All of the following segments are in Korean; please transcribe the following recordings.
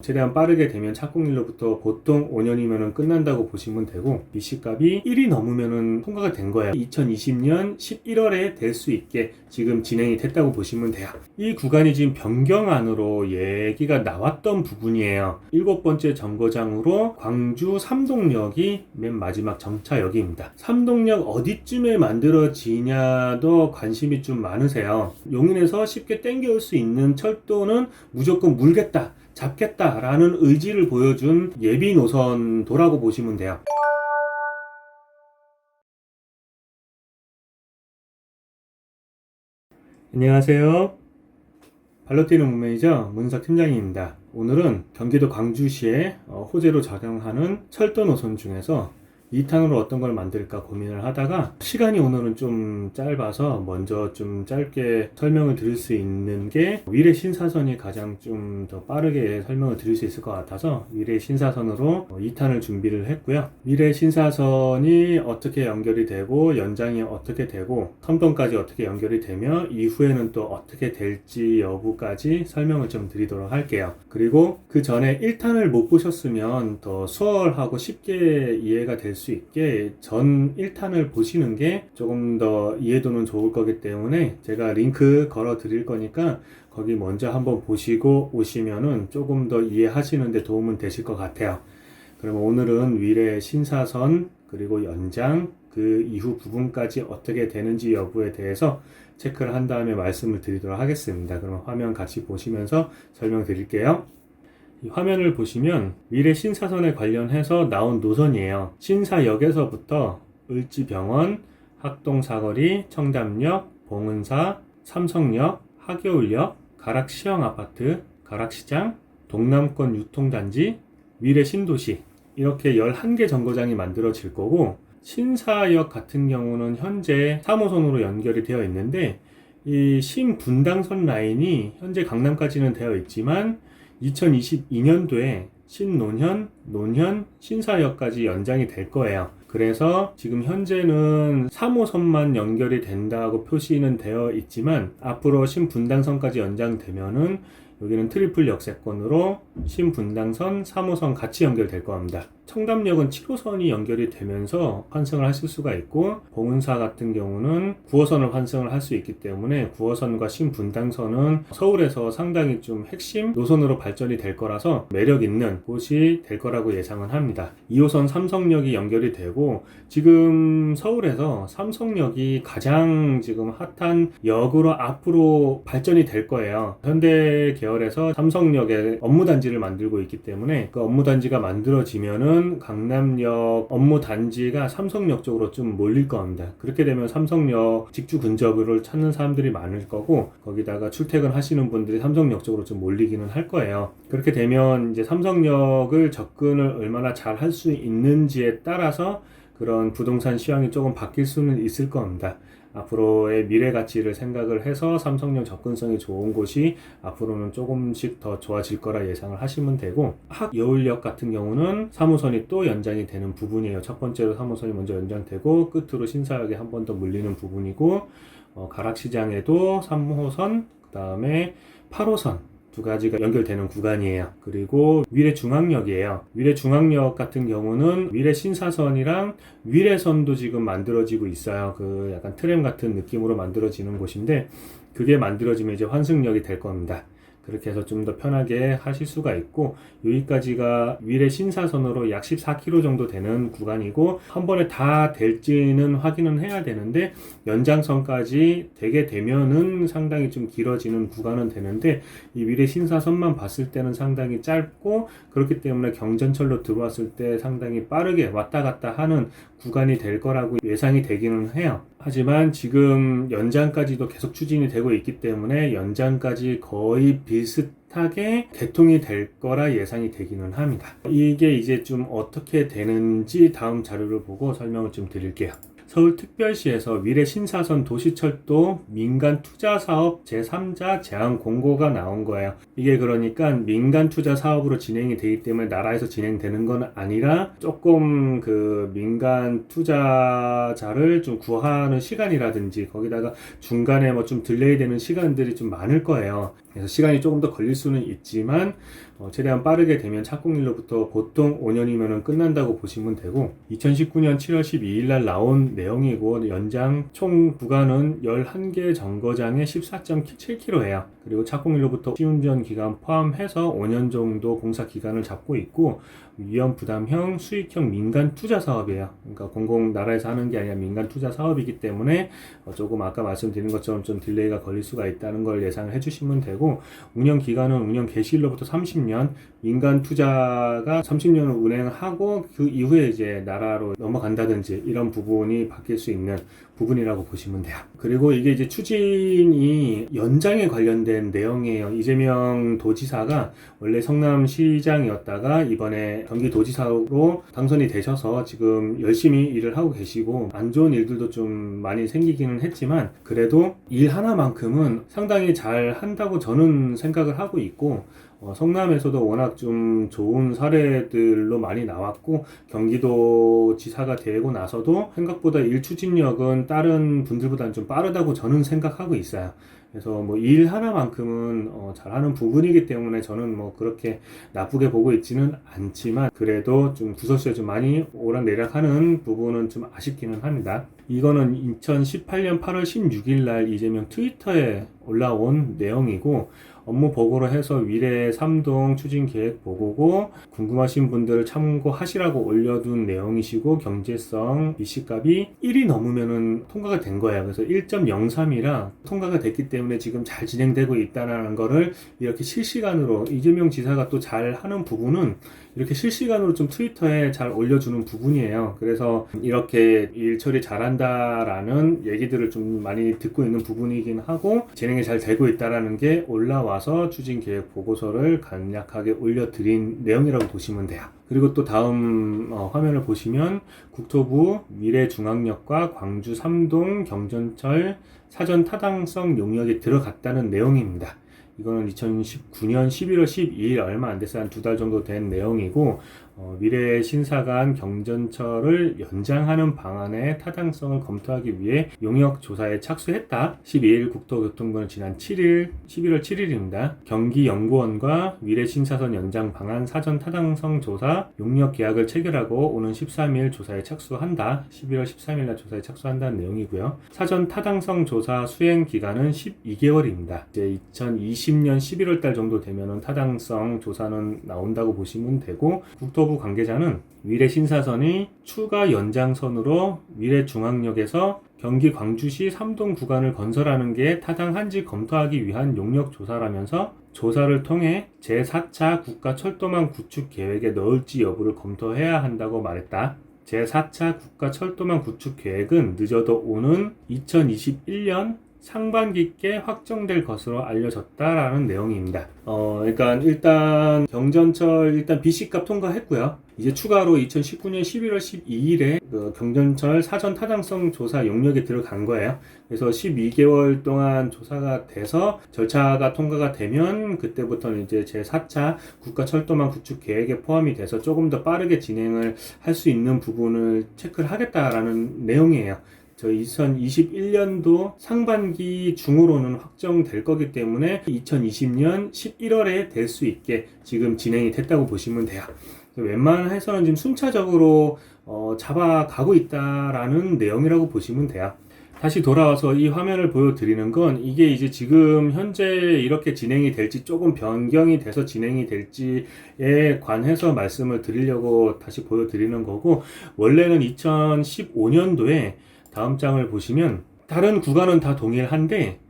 최대한 빠르게 되면 착공일로부터 보통 5년이면 끝난다고 보시면 되고 BC값이 1이 넘으면 통과가 된 거예요. 2020년 11월에 될 수 있게 지금 진행이 됐다고 보시면 돼요. 이 구간이 지금 변경안으로 얘기가 나왔던 부분이에요. 일곱 번째 정거장으로 광주 삼동역이 맨 마지막 정차역입니다. 삼동역 어디쯤에 만들어지냐도 관심이 좀 많으세요. 용인에서 쉽게 땡겨올 수 있는 철도는 무조건 물겠다. 잡겠다라는 의지를 보여준 예비 노선도라고 보시면 돼요. 안녕하세요. 발로 뛰는 문매니저 문석 팀장입니다. 오늘은 경기도 광주시에 어, 호재로 작용하는 철도 노선 중에서 2탄으로 어떤 걸 만들까 고민을 하다가 시간이 오늘은 좀 짧아서 먼저 좀 짧게 설명을 드릴 수 있는 게 위례 신사선이 가장 좀 더 빠르게 설명을 드릴 수 있을 것 같아서 위례 신사선으로 2탄을 준비를 했고요. 위례 신사선이 어떻게 연결이 되고 연장이 어떻게 되고 섬동까지 어떻게 연결이 되며 이후에는 또 어떻게 될지 여부까지 설명을 좀 드리도록 할게요. 그리고 그 전에 1탄을 못 보셨으면 더 수월하고 쉽게 이해가 될수 있게 전 1탄을 보시는 게 조금 더 이해도는 좋을 거기 때문에 제가 링크 걸어 드릴 거니까 거기 먼저 한번 보시고 오시면은 조금 더 이해하시는데 도움은 되실 것 같아요. 그럼 오늘은 위례 신사선 그리고 연장 그 이후 부분까지 어떻게 되는지 여부에 대해서 체크를 한 다음에 말씀을 드리도록 하겠습니다. 그럼 화면 같이 보시면서 설명드릴게요. 이 화면을 보시면 미래 신사선에 관련해서 나온 노선이에요. 신사역에서부터 을지병원, 학동사거리, 청담역, 봉은사, 삼성역, 하겨울역, 가락시형아파트, 가락시장, 동남권 유통단지, 미래 신도시 이렇게 11개 정거장이 만들어질 거고 신사역 같은 경우는 현재 3호선으로 연결이 되어 있는데 이 신분당선 라인이 현재 강남까지는 되어 있지만 2022년도에 신논현, 논현, 신사역까지 연장이 될 거예요. 그래서 지금 현재는 3호선만 연결이 된다고 표시는 되어 있지만 앞으로 신분당선까지 연장되면은 여기는 트리플 역세권으로 신분당선, 3호선 같이 연결될 겁니다. 청담역은 7호선이 연결이 되면서 환승을 하실 수가 있고 봉은사 같은 경우는 9호선을 환승을 할 수 있기 때문에 9호선과 신분당선은 서울에서 상당히 좀 핵심 노선으로 발전이 될 거라서 매력 있는 곳이 될 거라고 예상은 합니다. 2호선 삼성역이 연결이 되고 지금 서울에서 삼성역이 가장 지금 핫한 역으로 앞으로 발전이 될 거예요. 현대 계열에서 삼성역에 업무 단지를 만들고 있기 때문에 그 업무 단지가 만들어지면은 강남역 업무 단지가 삼성역 쪽으로 좀 몰릴 겁니다. 그렇게 되면 삼성역 직주 근접을 찾는 사람들이 많을 거고 거기다가 출퇴근 하시는 분들이 삼성역 쪽으로 좀 몰리기는 할 거예요. 그렇게 되면 이제 삼성역을 접근을 얼마나 잘 할 수 있는지에 따라서 그런 부동산 시황이 조금 바뀔 수는 있을 겁니다. 앞으로의 미래 가치를 생각을 해서 삼성역 접근성이 좋은 곳이 앞으로는 조금씩 더 좋아질 거라 예상을 하시면 되고 학여울역 같은 경우는 3호선이 또 연장이 되는 부분이에요. 첫 번째로 3호선이 먼저 연장되고 끝으로 신사역에 한 번 더 물리는 부분이고 어, 가락시장에도 3호선 그 다음에 8호선 두 가지가 연결되는 구간이에요. 그리고 위례 중앙역이에요. 위례 중앙역 같은 경우는 위례 신사선이랑 위례선도 지금 만들어지고 있어요. 그 약간 트램 같은 느낌으로 만들어지는 곳인데 그게 만들어지면 이제 환승역이 될 겁니다. 그렇게 해서 좀 더 편하게 하실 수가 있고 여기까지가 위례 신사선으로 약 14km 정도 되는 구간이고 한 번에 다 될지는 확인은 해야 되는데 연장선까지 되게 되면은 상당히 좀 길어지는 구간은 되는데 이 위례 신사선만 봤을 때는 상당히 짧고 그렇기 때문에 경전철로 들어왔을 때 상당히 빠르게 왔다 갔다 하는 구간이 될 거라고 예상이 되기는 해요. 하지만 지금 연장까지도 계속 추진이 되고 있기 때문에 연장까지 거의 비슷하게 개통이 될 거라 예상이 되기는 합니다. 이게 이제 좀 어떻게 되는지 다음 자료를 보고 설명을 좀 드릴게요. 서울특별시에서 위례 신사선 도시철도 민간 투자 사업 제3자 제한 공고가 나온 거예요. 이게 그러니까 민간 투자 사업으로 진행이 되기 때문에 나라에서 진행되는 건 아니라 조금 그 민간 투자자를 좀 구하는 시간이라든지 거기다가 중간에 뭐 좀 딜레이 되는 시간들이 좀 많을 거예요. 그래서 시간이 조금 더 걸릴 수는 있지만 어, 최대한 빠르게 되면 착공일로부터 보통 5년이면 끝난다고 보시면 되고 2019년 7월 12일 날 나온 내용이고 연장 총 구간은 11개 정거장에 14.7km예요. 그리고 착공일로부터 시운전 기간 포함해서 5년 정도 공사 기간을 잡고 있고 위험 부담형 수익형 민간 투자 사업이에요. 그러니까 공공 나라에서 하는 게 아니라 민간 투자 사업이기 때문에 어, 조금 아까 말씀드린 것처럼 좀 딜레이가 걸릴 수가 있다는 걸 예상을 해주시면 되고 운영 기간은 운영 개시일로부터 30년 민간 투자가 30년을 운행하고 그 이후에 이제 나라로 넘어간다든지 이런 부분이 바뀔 수 있는 부분이라고 보시면 돼요. 그리고 이게 이제 추진이 연장에 관련된 내용이에요. 이재명 도지사가 원래 성남시장이었다가 이번에 경기도지사로 당선이 되셔서 지금 열심히 일을 하고 계시고 안 좋은 일들도 좀 많이 생기기는 했지만 그래도 일 하나만큼은 상당히 잘 한다고 저는 생각을 하고 있고 어, 성남에서도 워낙 좀 좋은 사례들로 많이 나왔고 경기도 지사가 되고 나서도 생각보다 일 추진력은 다른 분들보다는 좀 빠르다고 저는 생각하고 있어요. 그래서 뭐 일 하나만큼은 어, 잘하는 부분이기 때문에 저는 뭐 그렇게 나쁘게 보고 있지는 않지만 그래도 좀 구설수에 좀 많이 오락내락하는 부분은 좀 아쉽기는 합니다. 이거는 2018년 8월 16일 날 이재명 트위터에 올라온 내용이고 업무 보고로 해서 위례 3동 추진 계획 보고고 궁금하신 분들 참고하시라고 올려둔 내용이시고 경제성 BC값이 1이 넘으면은 통과가 된 거예요. 그래서 1.03이라 통과가 됐기 때문에 지금 잘 진행되고 있다는 거를 이렇게 실시간으로 이재명 지사가 또 잘 하는 부분은 이렇게 실시간으로 좀 트위터에 잘 올려주는 부분이에요. 그래서 이렇게 일 처리 잘한다라는 얘기들을 좀 많이 듣고 있는 부분이긴 하고 진행이 잘 되고 있다라는 게 올라와서 추진 계획 보고서를 간략하게 올려드린 내용이라고 보시면 돼요. 그리고 또 다음 어, 화면을 보시면 국토부 미래중앙역과 광주 삼동 경전철 사전 타당성 용역에 들어갔다는 내용입니다. 이거는 2019년 11월 12일 얼마 안 돼서 한 두 달 정도 된 내용이고 어, 미래 신사간 경전철을 연장하는 방안의 타당성을 검토하기 위해 용역 조사에 착수했다. 12일 국토교통부는 지난 7일 11월 7일입니다. 경기연구원과 미래 신사선 연장 방안 사전 타당성 조사 용역 계약을 체결하고 오는 13일 조사에 착수한다. 11월 13일 날 조사에 착수한다는 내용이고요. 사전 타당성 조사 수행 기간은 12개월입니다. 이제 2020년 11월 달 정도 되면은 타당성 조사는 나온다고 보시면 되고 국토 부 관계자는 미래 신사선이 추가 연장선으로 미래 중앙역에서 경기 광주시 3동 구간을 건설하는 게 타당한지 검토하기 위한 용역 조사라면서 조사를 통해 제4차 국가 철도망 구축 계획에 넣을지 여부를 검토해야 한다고 말했다. 제4차 국가 철도망 구축 계획은 늦어도 오는 2021년 상반기께 확정될 것으로 알려졌다라는 내용입니다. 어, 그러니까 일단 경전철 일단 BC값 통과했고요. 이제 추가로 2019년 11월 12일에 그 경전철 사전 타당성 조사 용역에 들어간 거예요. 그래서 12개월 동안 조사가 돼서 절차가 통과가 되면 그때부터는 이제 제 4차 국가철도망 구축 계획에 포함이 돼서 조금 더 빠르게 진행을 할 수 있는 부분을 체크를 하겠다라는 내용이에요. 저 2021년도 상반기 중으로는 확정될 거기 때문에 2020년 11월에 될 수 있게 지금 진행이 됐다고 보시면 돼요. 웬만해서는 지금 순차적으로 어, 잡아가고 있다라는 내용이라고 보시면 돼요. 다시 돌아와서 이 화면을 보여드리는 건 이게 이제 지금 현재 이렇게 진행이 될지 조금 변경이 돼서 진행이 될지에 관해서 말씀을 드리려고 다시 보여드리는 거고 원래는 2015년도에 다음 장을 보시면 다른 구간은 다 동일한데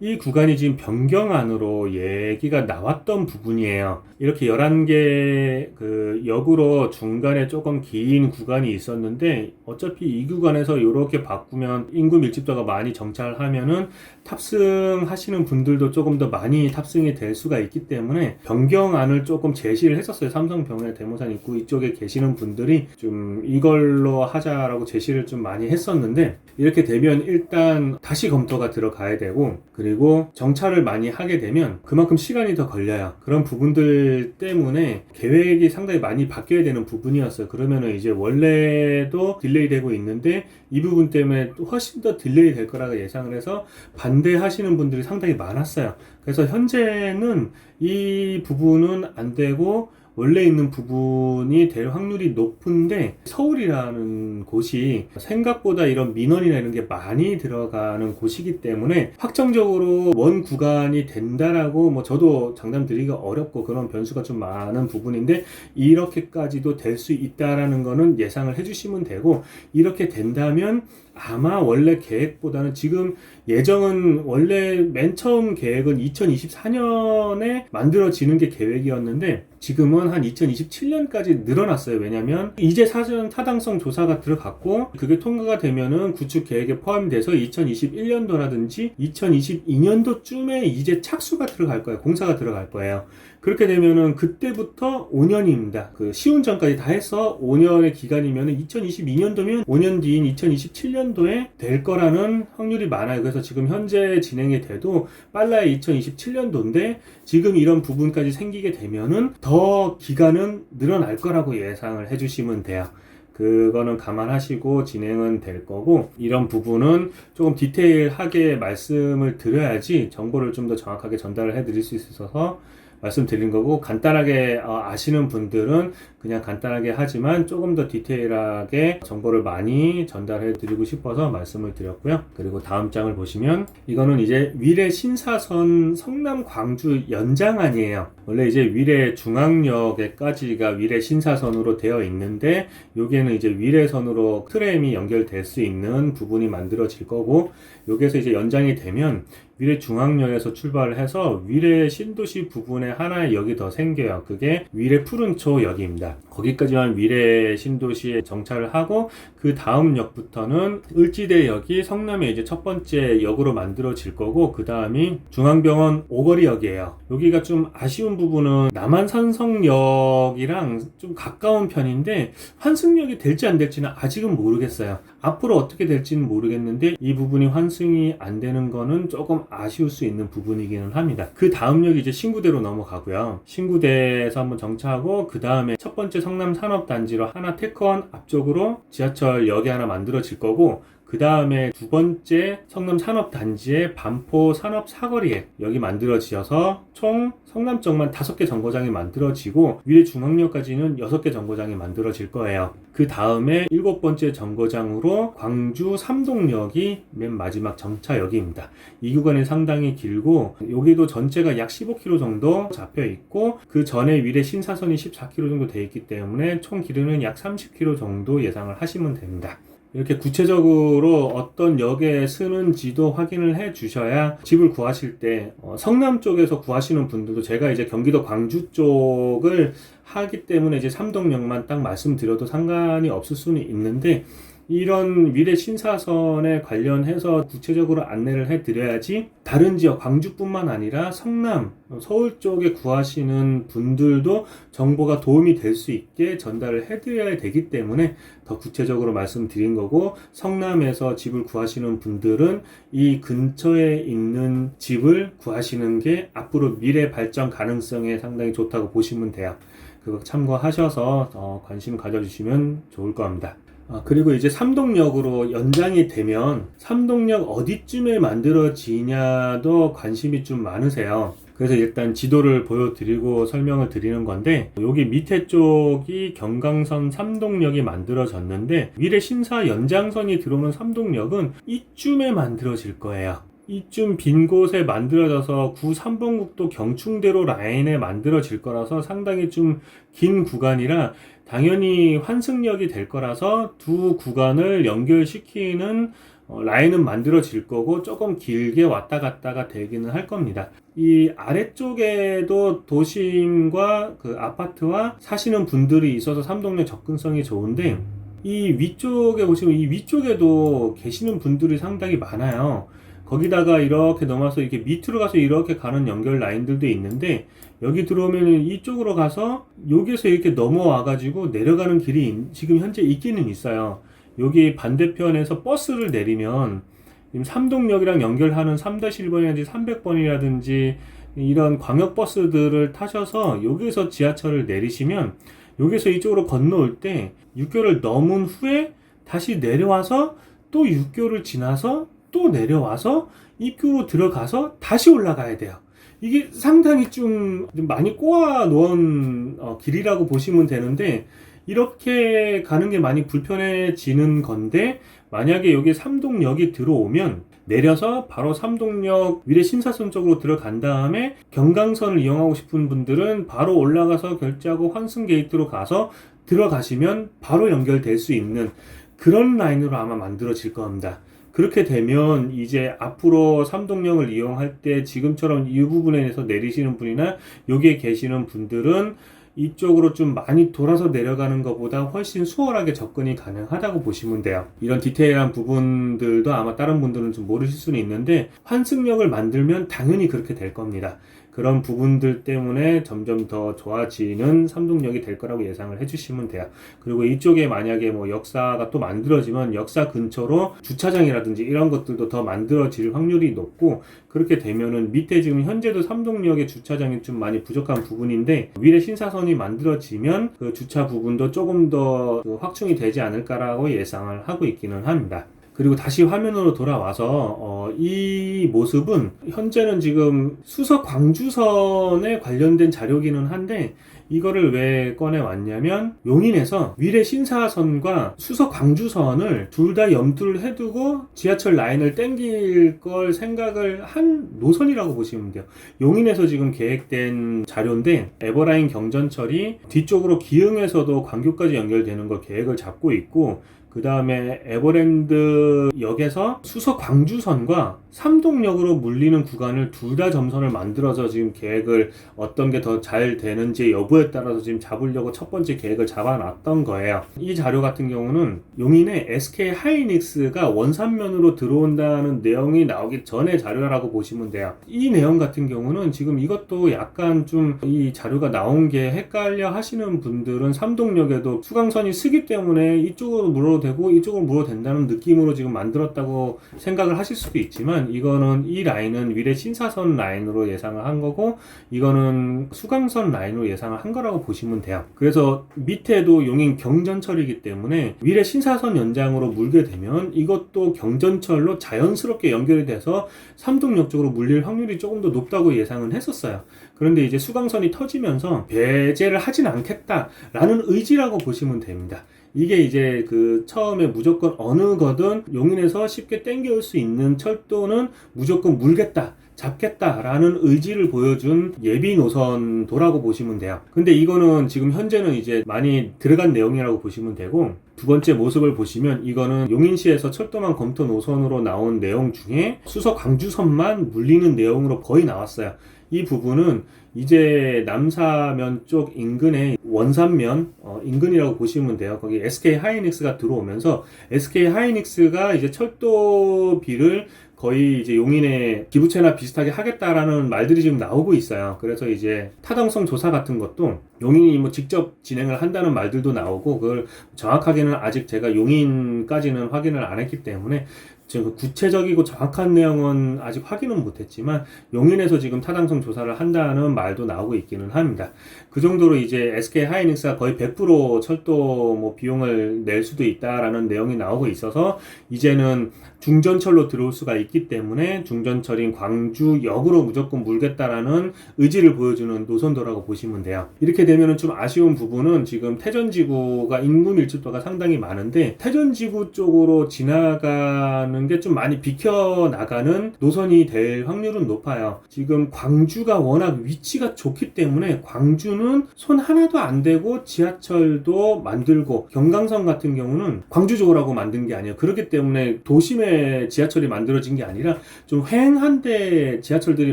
이 구간이 지금 변경 안으로 얘기가 나왔던 부분이에요. 이렇게 11개 그 역으로 중간에 조금 긴 구간이 있었는데 어차피 이 구간에서 이렇게 바꾸면 인구 밀집도가 많이 정찰하면은 탑승하시는 분들도 조금 더 많이 탑승이 될 수가 있기 때문에 변경안을 조금 제시를 했었어요. 삼성병원의 대모산 입구 이쪽에 계시는 분들이 좀 이걸로 하자라고 제시를 좀 많이 했었는데 이렇게 되면 일단 다시 검토가 들어가야 되고 그리고 정찰을 많이 하게 되면 그만큼 시간이 더 걸려요. 그런 부분들 때문에 계획이 상당히 많이 바뀌어야 되는 부분이었어요. 그러면은 이제 원래도 딜레이 되고 있는데 이 부분 때문에 또 훨씬 더 딜레이 될 거라고 예상을 해서 반 대하시는 분들이 상당히 많았어요. 그래서 현재는 이 부분은 안 되고 원래 있는 부분이 될 확률이 높은데 서울이라는 곳이 생각보다 이런 민원이나 이런 게 많이 들어가는 곳이기 때문에 확정적으로 원 구간이 된다라고 뭐 저도 장담 드리기가 어렵고 그런 변수가 좀 많은 부분인데 이렇게까지도 될 수 있다라는 거는 예상을 해주시면 되고 이렇게 된다면 아마 원래 계획보다는 지금 예정은 원래 맨 처음 계획은 2024년에 만들어지는 게 계획이었는데 지금은 한 2027년까지 늘어났어요. 왜냐면 이제 사전 타당성 조사가 들어갔고 그게 통과가 되면은 구축 계획에 포함돼서 2021년도라든지 2022년도쯤에 이제 착수가 들어갈 거예요. 공사가 들어갈 거예요. 그렇게 되면은 그때부터 5년입니다. 그 시운전까지 다 해서 5년의 기간이면은 2022년도면 5년 뒤인 2027년도에 될 거라는 확률이 많아요. 그래서 지금 현재 진행이 돼도 빨라야 2027년도인데 지금 이런 부분까지 생기게 되면은 더 기간은 늘어날 거라고 예상을 해주시면 돼요. 그거는 감안하시고 진행은 될 거고 이런 부분은 조금 디테일하게 말씀을 드려야지 정보를 좀 더 정확하게 전달을 해 드릴 수 있어서 말씀드린 거고 간단하게 어, 아시는 분들은 그냥 간단하게 하지만 조금 더 디테일하게 정보를 많이 전달해 드리고 싶어서 말씀을 드렸고요. 그리고 다음 장을 보시면 이거는 이제 위례 신사선 성남 광주 연장안이에요. 원래 이제 위례 중앙역에까지가 위례 신사선으로 되어 있는데 여기에는 이제 위례선으로 트램이 연결될 수 있는 부분이 만들어질 거고 여기에서 이제 연장이 되면 위례 중앙역에서 출발을 해서 위례 신도시 부분에 하나의 역이 더 생겨요. 그게 위례 푸른초 역입니다. 거기까지만 위례 신도시에 정차를 하고 그 다음 역부터는 을지대역이 성남의 이제 첫 번째 역으로 만들어질 거고 그 다음이 중앙병원 오거리역이에요. 여기가 좀 아쉬운 부분은 남한산성역이랑 좀 가까운 편인데 환승역이 될지 안 될지는 아직은 모르겠어요. 앞으로 어떻게 될지는 모르겠는데 이 부분이 환승이 안 되는 거는 조금 아쉬울 수 있는 부분이기는 합니다. 그 다음 역이 이제 신구대로 넘어가고요. 신구대에서 한번 정차하고 그 다음에 첫 번째 성남 산업단지로 하나 테크원 앞쪽으로 지하철역이 하나 만들어질 거고 그 다음에 두 번째 성남 산업단지의 반포 산업 사거리에 여기 만들어지어서 총 성남 쪽만 다섯 개 정거장이 만들어지고 위례 중앙역까지는 여섯 개 정거장이 만들어질 거예요. 그 다음에 일곱 번째 정거장으로 광주 삼동역이 맨 마지막 정차역입니다. 이 구간이 상당히 길고 여기도 전체가 약 15km 정도 잡혀 있고 그 전에 위례 신사선이 14km 정도 돼 있기 때문에 총 길이는 약 30km 정도 예상을 하시면 됩니다. 이렇게 구체적으로 어떤 역에 쓰는지도 확인을 해 주셔야 집을 구하실 때 어, 성남 쪽에서 구하시는 분들도 제가 이제 경기도 광주 쪽을 하기 때문에 이제 삼동역만 딱 말씀드려도 상관이 없을 수는 있는데 이런 미래 신사선에 관련해서 구체적으로 안내를 해드려야지 다른 지역 광주뿐만 아니라 성남, 서울 쪽에 구하시는 분들도 정보가 도움이 될 수 있게 전달을 해드려야 되기 때문에 더 구체적으로 말씀드린 거고 성남에서 집을 구하시는 분들은 이 근처에 있는 집을 구하시는 게 앞으로 미래 발전 가능성에 상당히 좋다고 보시면 돼요. 그거 참고하셔서 어, 관심 가져주시면 좋을 겁니다. 아, 그리고 이제 삼동역으로 연장이 되면 삼동역 어디쯤에 만들어지냐도 관심이 좀 많으세요. 그래서 일단 지도를 보여드리고 설명을 드리는 건데 여기 밑에 쪽이 경강선 삼동역이 만들어졌는데 미래 신사 연장선이 들어오는 삼동역은 이쯤에 만들어질 거예요. 이쯤 빈 곳에 만들어져서 구 3번국도 경충대로 라인에 만들어질 거라서 상당히 좀 긴 구간이라 당연히 환승역이 될 거라서 두 구간을 연결시키는 어, 라인은 만들어질 거고 조금 길게 왔다 갔다가 되기는 할 겁니다. 이 아래쪽에도 도심과 그 아파트와 사시는 분들이 있어서 삼동역 접근성이 좋은데 이 위쪽에 보시면 이 위쪽에도 계시는 분들이 상당히 많아요. 거기다가 이렇게 넘어서 이렇게 밑으로 가서 이렇게 가는 연결 라인들도 있는데 여기 들어오면 이쪽으로 가서 여기서 이렇게 넘어와 가지고 내려가는 길이 지금 현재 있기는 있어요. 여기 반대편에서 버스를 내리면 지금 삼동역이랑 연결하는 3-1번이라든지 300번이라든지 이런 광역버스들을 타셔서 여기서 지하철을 내리시면 여기서 이쪽으로 건너올 때 6교를 넘은 후에 다시 내려와서 또 6교를 지나서 또 내려와서 입구로 들어가서 다시 올라가야 돼요. 이게 상당히 좀 많이 꼬아 놓은 어, 길이라고 보시면 되는데 이렇게 가는 게 많이 불편해지는 건데 만약에 여기 삼동역이 들어오면 내려서 바로 삼동역 위례 신사선 쪽으로 들어간 다음에 경강선을 이용하고 싶은 분들은 바로 올라가서 결제하고 환승 게이트로 가서 들어가시면 바로 연결될 수 있는 그런 라인으로 아마 만들어질 겁니다. 그렇게 되면 이제 앞으로 삼동역을 이용할 때 지금처럼 이 부분에서 내리시는 분이나 여기에 계시는 분들은 이쪽으로 좀 많이 돌아서 내려가는 것보다 훨씬 수월하게 접근이 가능하다고 보시면 돼요. 이런 디테일한 부분들도 아마 다른 분들은 좀 모르실 수는 있는데 환승역을 만들면 당연히 그렇게 될 겁니다. 그런 부분들 때문에 점점 더 좋아지는 삼동역이 될 거라고 예상을 해주시면 돼요. 그리고 이쪽에 만약에 뭐 역사가 또 만들어지면 역사 근처로 주차장이라든지 이런 것들도 더 만들어질 확률이 높고 그렇게 되면은 밑에 지금 현재도 삼동역의 주차장이 좀 많이 부족한 부분인데 위례 신사선이 만들어지면 그 주차 부분도 조금 더그 확충이 되지 않을까라고 예상을 하고 있기는 합니다. 그리고 다시 화면으로 돌아와서 어, 이 모습은 현재는 지금 수석 광주선에 관련된 자료기는 한데 이거를 왜 꺼내 왔냐면 용인에서 위례 신사선과 수석 광주선을 둘 다 염두를 해두고 지하철 라인을 땡길 걸 생각을 한 노선이라고 보시면 돼요. 용인에서 지금 계획된 자료인데 에버라인 경전철이 뒤쪽으로 기흥에서도 광교까지 연결되는 걸 계획을 잡고 있고 그 다음에 에버랜드 역에서 수석 광주선과 삼동역으로 물리는 구간을 둘 다 점선을 만들어서 지금 계획을 어떤 게 더 잘 되는지 여부에 따라서 지금 잡으려고 첫 번째 계획을 잡아놨던 거예요. 이 자료 같은 경우는 용인의 SK 하이닉스가 원산면으로 들어온다는 내용이 나오기 전에 자료라고 보시면 돼요. 이 내용 같은 경우는 지금 이것도 약간 좀 이 자료가 나온 게 헷갈려 하시는 분들은 삼동역에도 수강선이 쓰기 때문에 이쪽으로 물어 도 되고 이쪽으로 물어도 된다는 느낌으로 지금 만들었다고 생각을 하실 수도 있지만 이거는 이 라인은 위례 신사선 라인으로 예상을 한 거고 이거는 수강선 라인으로 예상을 한 거라고 보시면 돼요. 그래서 밑에도 용인 경전철이기 때문에 위례 신사선 연장으로 물게 되면 이것도 경전철로 자연스럽게 연결이 돼서 삼동역 쪽으로 물릴 확률이 조금 더 높다고 예상은 했었어요. 그런데 이제 수강선이 터지면서 배제를 하진 않겠다라는 의지라고 보시면 됩니다. 이게 이제 그 처음에 무조건 어느 거든 용인에서 쉽게 땡겨올 수 있는 철도는 무조건 물겠다. 잡겠다라는 의지를 보여준 예비 노선도라고 보시면 돼요. 근데 이거는 지금 현재는 이제 많이 들어간 내용이라고 보시면 되고 두 번째 모습을 보시면 이거는 용인시에서 철도망 검토 노선으로 나온 내용 중에 수석 광주선만 물리는 내용으로 거의 나왔어요. 이 부분은 이제 남사면 쪽 인근에 원산면 어, 인근이라고 보시면 돼요. 거기 SK 하이닉스가 들어오면서 SK 하이닉스가 이제 철도비를 거의 이제 용인의 기부채나 비슷하게 하겠다라는 말들이 지금 나오고 있어요. 그래서 이제 타당성 조사 같은 것도 용인이 뭐 직접 진행을 한다는 말들도 나오고 그걸 정확하게는 아직 제가 용인까지는 확인을 안 했기 때문에 지금 구체적이고 정확한 내용은 아직 확인은 못했지만 용인에서 지금 타당성 조사를 한다는 말도 나오고 있기는 합니다. 그 정도로 이제 SK 하이닉스가 거의 100% 철도 뭐 비용을 낼 수도 있다라는 내용이 나오고 있어서 이제는 중전철로 들어올 수가 있기 때문에 중전철인 광주역으로 무조건 물겠다라는 의지를 보여주는 노선도라고 보시면 돼요. 이렇게 되면은 좀 아쉬운 부분은 지금 태전지구가 인구 밀집도가 상당히 많은데 태전지구 쪽으로 지나가는 게 좀 많이 비켜 나가는 노선이 될 확률은 높아요. 지금 광주가 워낙 위치가 좋기 때문에 광주는 손 하나도 안 대고 지하철도 만들고 경강선 같은 경우는 광주 쪽으로 만든 게 아니에요. 그렇기 때문에 도심에 지하철이 만들어진 게 아니라 좀 횡한데 지하철들이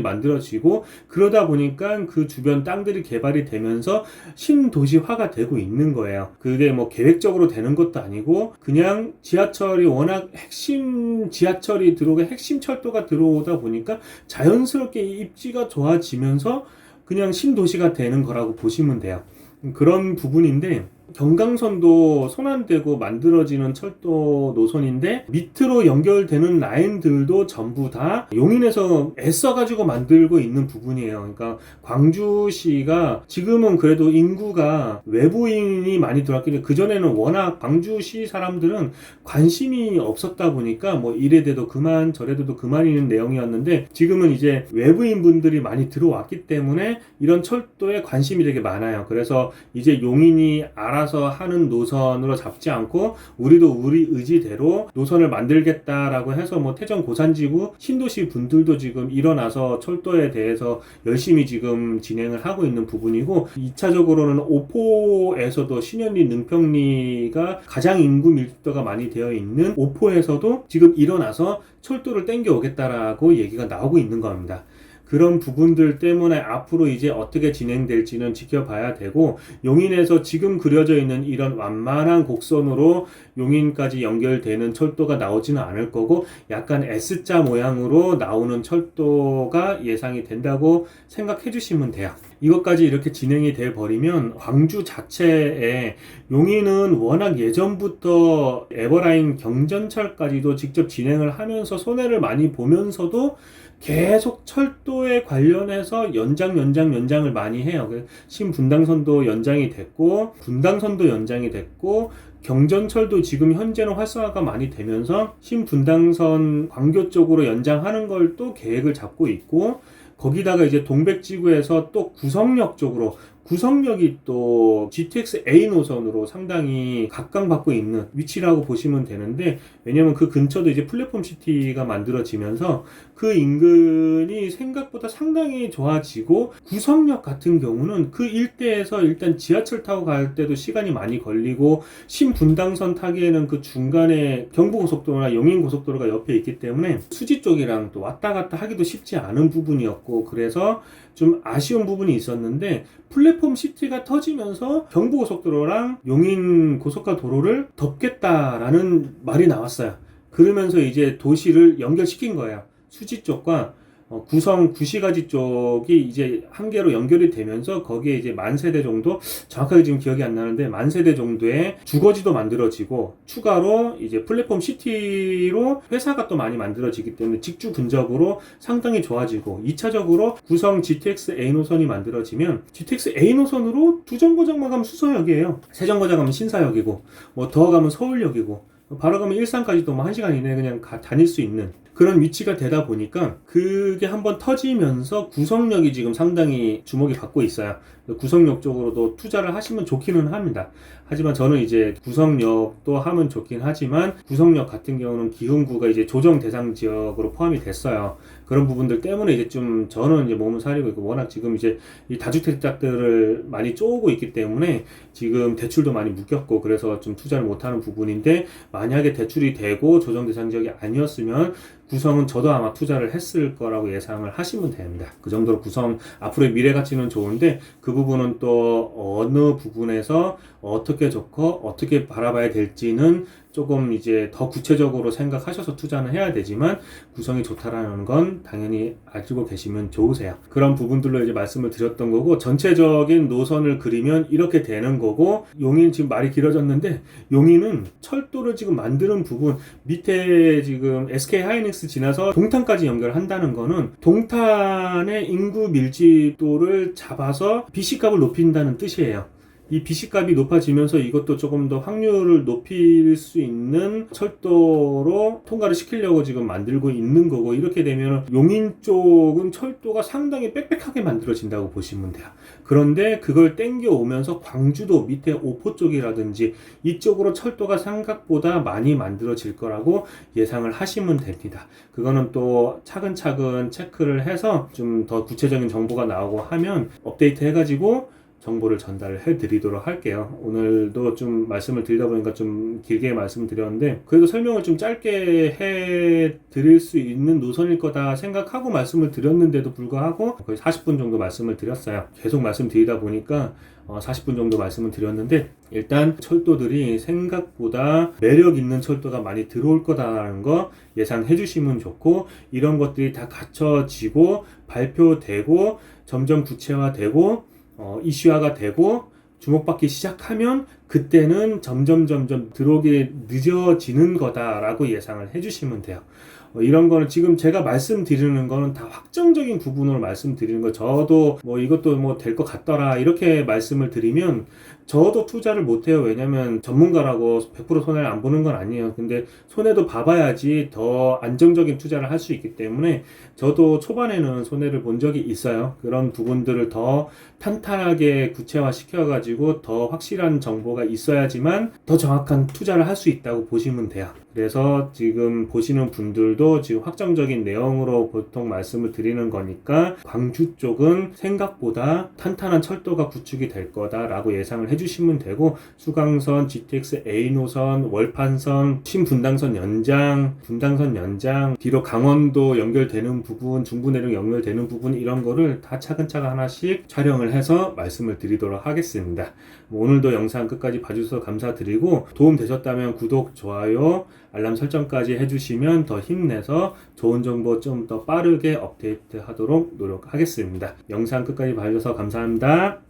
만들어지고 그러다 보니까 그 주변 땅들이 개발이 되면서 신도시화가 되고 있는 거예요. 그게 뭐 계획적으로 되는 것도 아니고 그냥 지하철이 워낙 핵심 지하철이 들어오고 핵심 철도가 들어오다 보니까 자연스럽게 입지가 좋아지면서 그냥 신도시가 되는 거라고 보시면 돼요. 그런 부분인데 경강선도 손안대고 만들어지는 철도 노선인데 밑으로 연결되는 라인들도 전부 다 용인에서 애써가지고 만들고 있는 부분이에요. 그러니까 광주시가 지금은 그래도 인구가 외부인이 많이 들어왔기 때문에 그전에는 워낙 광주시 사람들은 관심이 없었다 보니까 뭐 이래 돼도 그만 저래 돼도 그만이는 내용이었는데 지금은 이제 외부인 분들이 많이 들어왔기 때문에 이런 철도에 관심이 되게 많아요. 그래서 이제 용인이 알아 서 하는 노선으로 잡지 않고 우리도 우리 의지대로 노선을 만들겠다라고 해서 뭐 태정 고산지구 신도시 분들도 지금 일어나서 철도에 대해서 열심히 지금 진행을 하고 있는 부분이고 2차적으로는 오포에서도 신현리 능평리가 가장 인구 밀도가 많이 되어 있는 오포에서도 지금 일어나서 철도를 땡겨 오겠다라고 얘기가 나오고 있는 겁니다. 그런 부분들 때문에 앞으로 이제 어떻게 진행될지는 지켜봐야 되고 용인에서 지금 그려져 있는 이런 완만한 곡선으로 용인까지 연결되는 철도가 나오지는 않을 거고 약간 S자 모양으로 나오는 철도가 예상이 된다고 생각해 주시면 돼요. 이것까지 이렇게 진행이 돼 버리면 광주 자체에 용인은 워낙 예전부터 에버라인 경전철까지도 직접 진행을 하면서 손해를 많이 보면서도 계속 철도에 관련해서 연장 연장 연장을 많이 해요. 그 신분당선도 연장이 됐고 분당선도 연장이 됐고 경전철도 지금 현재는 활성화가 많이 되면서 신분당선 광교 쪽으로 연장하는 걸 또 계획을 잡고 있고 거기다가 이제 동백지구에서 또 구성역 쪽으로 구성역이 또 GTX A 노선으로 상당히 각광받고 있는 위치라고 보시면 되는데 왜냐면 그 근처도 이제 플랫폼 시티가 만들어지면서 그 인근이 생각보다 상당히 좋아지고 구성역 같은 경우는 그 일대에서 일단 지하철 타고 갈 때도 시간이 많이 걸리고 신분당선 타기에는 그 중간에 경부고속도로나 영인고속도로가 옆에 있기 때문에 수지 쪽이랑 또 왔다 갔다 하기도 쉽지 않은 부분이었고 그래서 좀 아쉬운 부분이 있었는데 플랫폼 시티가 터지면서 경부고속도로랑 용인 고속가 도로를 덮겠다라는 말이 나왔어요. 그러면서 이제 도시를 연결시킨 거예요. 수지 쪽과 어, 구성 구시가지 쪽이 이제 한 개로 연결이 되면서 거기에 이제 만 세대 정도 정확하게 지금 기억이 안 나는데 만 세대 정도의 주거지도 만들어지고 추가로 이제 플랫폼 시티로 회사가 또 많이 만들어지기 때문에 직주 근접으로 상당히 좋아지고 2차적으로 구성 GTX A 노선이 만들어지면 GTX A 노선으로 두 정거장만 가면 수서역이에요. 세 정거장 가면 신사역이고 뭐 더 가면 서울역이고 바로 가면 일산까지도 뭐 1시간 이내에 그냥 가, 다닐 수 있는 그런 위치가 되다 보니까 그게 한번 터지면서 구성력이 지금 상당히 주목이 받고 있어요. 구성력 쪽으로도 투자를 하시면 좋기는 합니다. 하지만 저는 이제 구성력도 하면 좋긴 하지만 구성력 같은 경우는 기흥구가 이제 조정 대상 지역으로 포함이 됐어요. 그런 부분들 때문에 이제 좀 저는 이제 몸을 사리고 있고 워낙 지금 이제 이 다주택자들을 많이 쪼고 있기 때문에 지금 대출도 많이 묶였고 그래서 좀 투자를 못하는 부분인데 만약에 대출이 되고 조정 대상 지역이 아니었으면 구성은 저도 아마 투자를 했을 거라고 예상을 하시면 됩니다. 그 정도로 구성 앞으로의 미래 가치는 좋은데 그 부분은 또 어느 부분에서 어떻게 좋고 어떻게 바라봐야 될지는 조금 이제 더 구체적으로 생각하셔서 투자는 해야 되지만 구성이 좋다라는 건 당연히 알고 계시면 좋으세요. 그런 부분들로 이제 말씀을 드렸던 거고 전체적인 노선을 그리면 이렇게 되는 거고 용인 지금 말이 길어졌는데 용인은 철도를 지금 만드는 부분 밑에 지금 SK 하이닉스 지나서 동탄까지 연결한다는 거는 동탄의 인구 밀집도를 잡아서 BC값을 높인다는 뜻이에요. 이 BC값이 높아지면서 이것도 조금 더 확률을 높일 수 있는 철도로 통과를 시키려고 지금 만들고 있는 거고 이렇게 되면 용인 쪽은 철도가 상당히 빽빽하게 만들어진다고 보시면 돼요. 그런데 그걸 땡겨 오면서 광주도 밑에 오포 쪽이라든지 이쪽으로 철도가 생각보다 많이 만들어질 거라고 예상을 하시면 됩니다. 그거는 또 차근차근 체크를 해서 좀 더 구체적인 정보가 나오고 하면 업데이트 해가지고 정보를 전달해 드리도록 할게요. 오늘도 좀 말씀을 드리다 보니까 좀 길게 말씀을 드렸는데 그래도 설명을 좀 짧게 해 드릴 수 있는 노선일 거다 생각하고 말씀을 드렸는데도 불구하고 거의 40분 정도 말씀을 드렸어요. 계속 말씀드리다 보니까 어, 40분 정도 말씀을 드렸는데 일단 철도들이 생각보다 매력 있는 철도가 많이 들어올 거다라는 거 예상해 주시면 좋고 이런 것들이 다 갖춰지고 발표되고 점점 구체화되고 어, 이슈화가 되고 주목받기 시작하면 그때는 점점 점점 들어오게 늦어지는 거다라고 예상을 해주시면 돼요. 어, 이런 거는 지금 제가 말씀드리는 거는 다 확정적인 부분으로 말씀드리는 거 저도 뭐 이것도 뭐 될 것 같더라 이렇게 말씀을 드리면 저도 투자를 못해요. 왜냐면 전문가라고 100% 손해를 안 보는 건 아니에요. 근데 손해도 봐봐야지 더 안정적인 투자를 할 수 있기 때문에 저도 초반에는 손해를 본 적이 있어요. 그런 부분들을 더 탄탄하게 구체화 시켜가지고 더 확실한 정보가 있어야지만 더 정확한 투자를 할 수 있다고 보시면 돼요. 그래서 지금 보시는 분들도 지금 확정적인 내용으로 보통 말씀을 드리는 거니까 광주 쪽은 생각보다 탄탄한 철도가 구축이 될 거다라고 예상을 해 주시면 되고 수강선, GTX A 노선, 월판선, 신분당선 연장, 분당선 연장, 뒤로 강원도 연결되는 부분, 중부내륙 연결되는 부분 이런 거를 다 차근차근 하나씩 촬영을 해서 말씀을 드리도록 하겠습니다. 뭐 오늘도 영상 끝까지 봐주셔서 감사드리고 도움 되셨다면 구독, 좋아요, 알람 설정까지 해주시면 더 힘내서 좋은 정보 좀 더 빠르게 업데이트 하도록 노력하겠습니다. 영상 끝까지 봐주셔서 감사합니다.